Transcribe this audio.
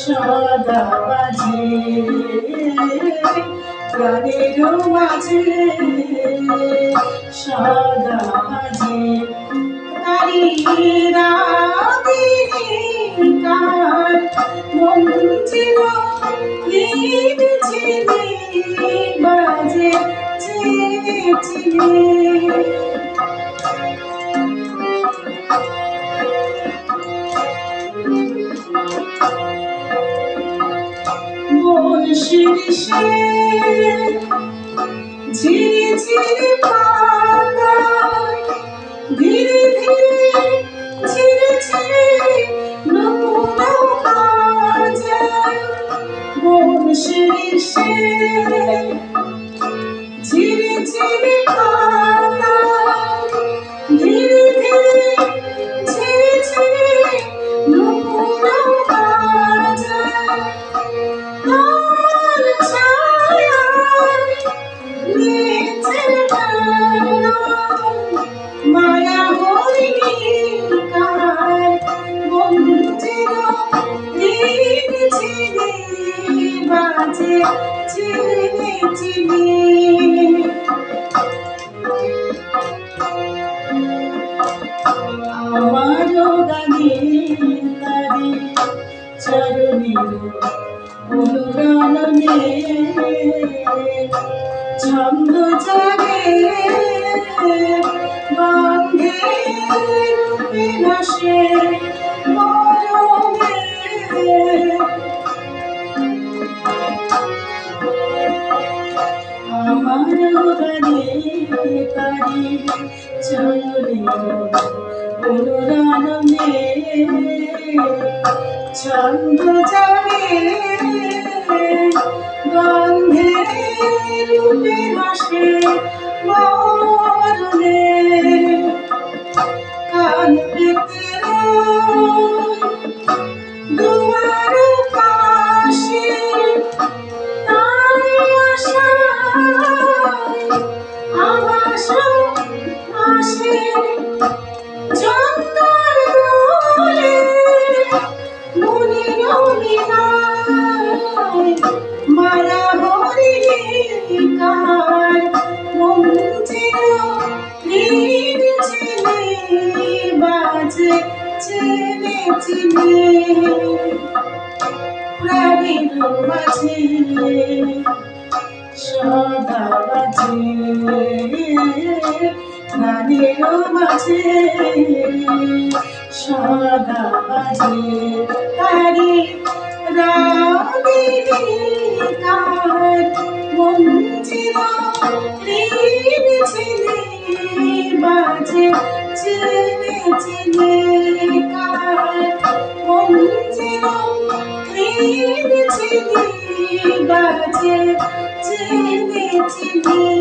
সদা বাজে প্রাণীর মাঝে সদা বাজে রাগিনী কার মন ঝিরি ঝিরি পাতায় ধীরে ধীরে ঝিরে ঝিরে নমুনা বাজায় মন শিরিষে ঝিরি ঝিরি পাতায় আমারও গানে তারি চরণীর অনুরণনে ছন্দ জাগে তারি চরণীর অনুরণনে ছন্দ জানে গন্ধে রূপে ভাসে। চেনে চিনি প্রাণীর মাঝে সদা বাজে। প্রাণীর মাঝে, সদা বাজে। তারি রাগিনী কার মঞ্জির লিখেছিলি বাজে চেনে চিনি কার মঞ্জির লিখেছিলি বাজে। চেনে চিনি